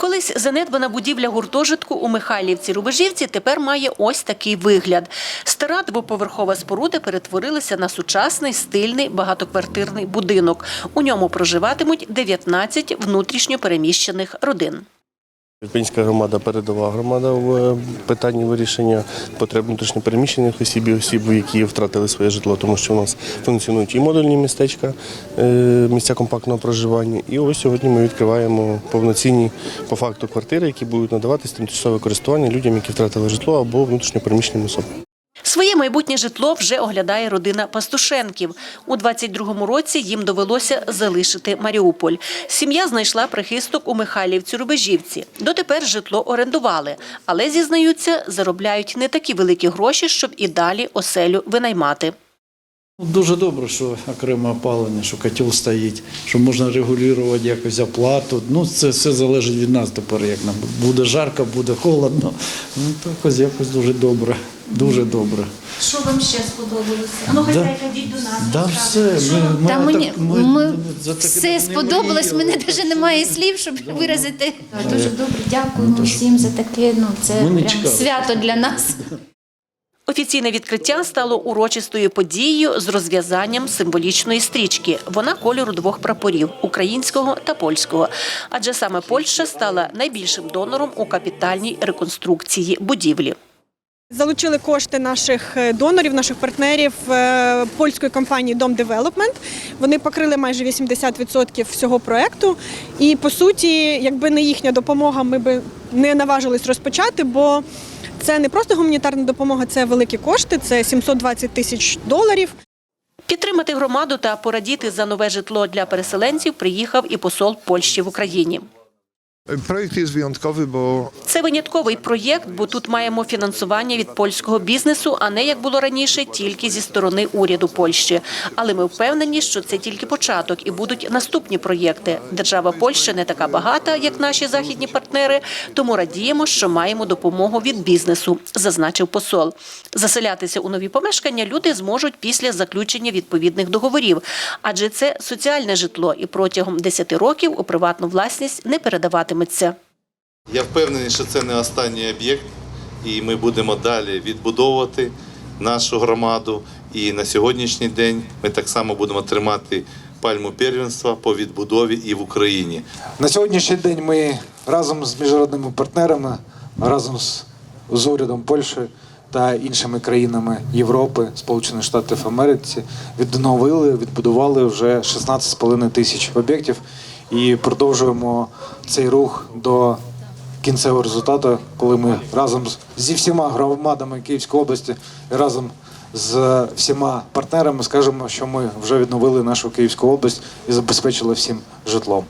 Колись занедбана будівля гуртожитку у Михайлівці Рубежівці тепер має ось такий вигляд. Стара двоповерхова споруда перетворилася на сучасний стильний багатоквартирний будинок. У ньому проживатимуть 19 внутрішньо переміщених родин. Ірпінська громада передова громада в е, питанні вирішення потреб внутрішньопереміщених осіб і осіб, які втратили своє житло, тому що у нас функціонують і модульні містечка, е, місця компактного проживання. І ось сьогодні ми відкриваємо повноцінні по факту квартири, які будуть надаватись тимчасове користування людям, які втратили житло або внутрішньопереміщеним особам. Своє майбутнє житло вже оглядає родина Пастушенків. У 22-му році їм довелося залишити Маріуполь. Сім'я знайшла прихисток у Михайлівці Рубежівці. Дотепер житло орендували, але зізнаються, заробляють не такі великі гроші, щоб і далі оселю винаймати. Дуже добре, що окреме опалення, що котел стоїть, що можна регулювати якось оплату. Ну, це все залежить від нас тепер, як нам буде жарко, буде холодно. Ну, так ось якось дуже добре. Дуже добре. Що вам ще сподобалося? Ну Да. хазяйка, йдіть до нас. Да, все. Ми, ми, Та мені так- ми, за таке все не сподобалось. Мене навіть немає слів, щоб виразити. Дуже добре, дякуємо всім за таке. Ну це Ми не прям чекали. Свято для нас. Офіційне відкриття стало урочистою подією з розв'язанням символічної стрічки. Вона кольору двох прапорів українського та польського. Адже саме Польща стала найбільшим донором у капітальній реконструкції будівлі. Залучили кошти наших е, донорів, наших партнерів е, польської компанії Дом Девелопмент. Вони покрили майже 80% всього проекту. І по суті, якби не їхня допомога, ми би не наважились розпочати, бо це не просто гуманітарна допомога, це великі кошти, це 720 тисяч доларів. Підтримати громаду та порадіти за нове житло для переселенців приїхав і посол Польщі в Україні. Projekt jest wyjątkowy, bo Це винятковий проєкт, бо тут маємо фінансування від польського бізнесу, а не як було раніше, тільки зі сторони уряду Польщі. Але ми впевнені, що це тільки початок і будуть наступні проєкти. Держава Польща не така багата, як наші західні партнери, тому радіємо, що маємо допомогу від бізнесу, зазначив посол. Заселятися у нові помешкання люди зможуть після заключення відповідних договорів, адже це соціальне житло, і протягом 10 років у приватну власність не передаватиметься. Я впевнений, що це не останній об'єкт, і ми будемо далі відбудовувати нашу громаду. І на сьогоднішній день ми так само будемо тримати пальму первенства по відбудові і в Україні. На сьогоднішній день ми разом з міжнародними партнерами, разом з, з урядом Польщі та іншими країнами Європи, Сполучених Штатів Америки відновили, відбудували вже 16,5 тисяч об'єктів і продовжуємо цей рух до кінцевого результату, коли ми разом зі всіма громадами Київської області і разом з всіма партнерами скажемо, що ми вже відновили нашу Київську область і забезпечили всім житлом.